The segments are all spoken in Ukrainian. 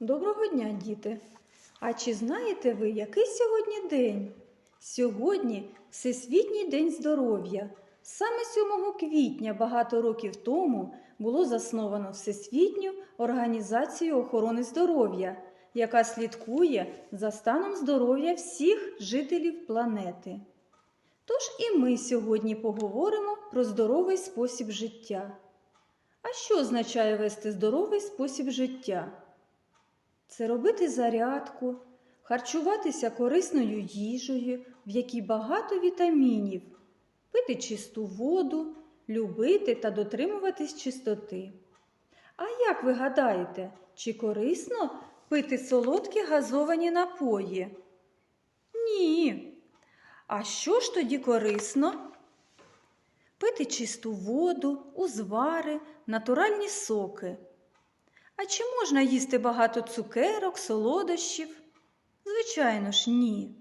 Доброго дня, діти! А чи знаєте ви, який сьогодні день? Сьогодні Всесвітній день здоров'я. Саме 7 квітня багато років тому було засновано Всесвітню організацію охорони здоров'я, яка слідкує за станом здоров'я всіх жителів планети. Тож і ми сьогодні поговоримо про здоровий спосіб життя. А що означає вести здоровий спосіб життя? Це робити зарядку, харчуватися корисною їжею, в якій багато вітамінів, пити чисту воду, любити та дотримуватись чистоти. А як ви гадаєте, чи корисно пити солодкі газовані напої? Ні. А що ж тоді корисно? Пити чисту воду, узвари, натуральні соки. А чи можна їсти багато цукерок, солодощів? Звичайно ж, ні.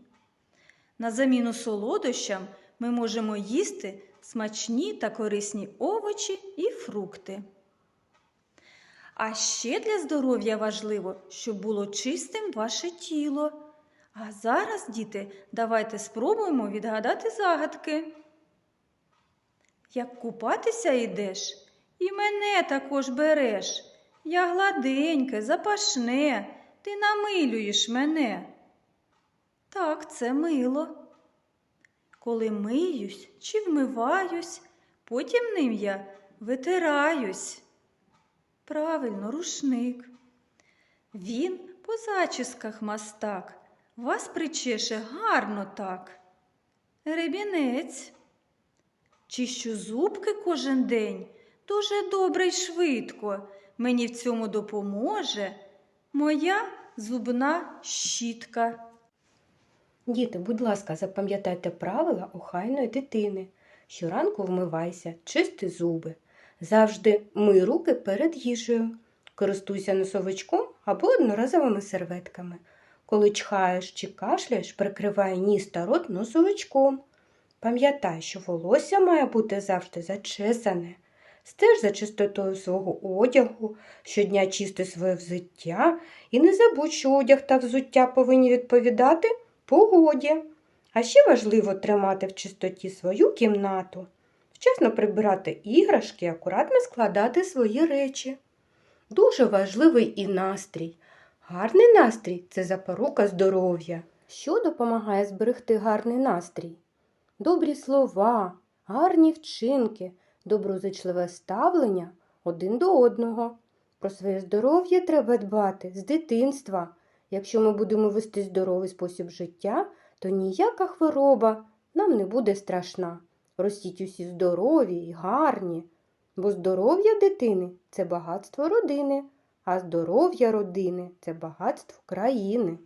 На заміну солодощам ми можемо їсти смачні та корисні овочі і фрукти. А ще для здоров'я важливо, щоб було чистим ваше тіло. А зараз, діти, давайте спробуємо відгадати загадки. Як купатися йдеш, і мене також береш. Я гладеньке, запашне, ти намилюєш мене. Так, це мило. Коли миюсь чи вмиваюсь, потім ним я витираюсь. Правильно, рушник. Він по зачісках мастак, вас причеше гарно так. Ребінець. Чищу зубки кожен день дуже добре й швидко. Мені в цьому допоможе моя зубна щітка. Діти, будь ласка, запам'ятайте правила охайної дитини. Щоранку вмивайся, чисти зуби. Завжди мий руки перед їжею. Користуйся носовичком або одноразовими серветками. Коли чхаєш чи кашляєш, прикривай ніс та рот носовичком. Пам'ятай, що волосся має бути завжди зачесане. Стеж за чистотою свого одягу, щодня чисти своє взуття і не забудь, що одяг та взуття повинні відповідати погоді. А ще важливо тримати в чистоті свою кімнату, вчасно прибирати іграшки і акуратно складати свої речі. Дуже важливий і настрій. Гарний настрій це запорука здоров'я. Що допомагає зберегти гарний настрій? Добрі слова, гарні вчинки, доброзичливе ставлення один до одного. Про своє здоров'я треба дбати з дитинства. Якщо ми будемо вести здоровий спосіб життя, то ніяка хвороба нам не буде страшна. Ростіть усі здорові і гарні, бо здоров'я дитини це багатство родини, а здоров'я родини це багатство країни.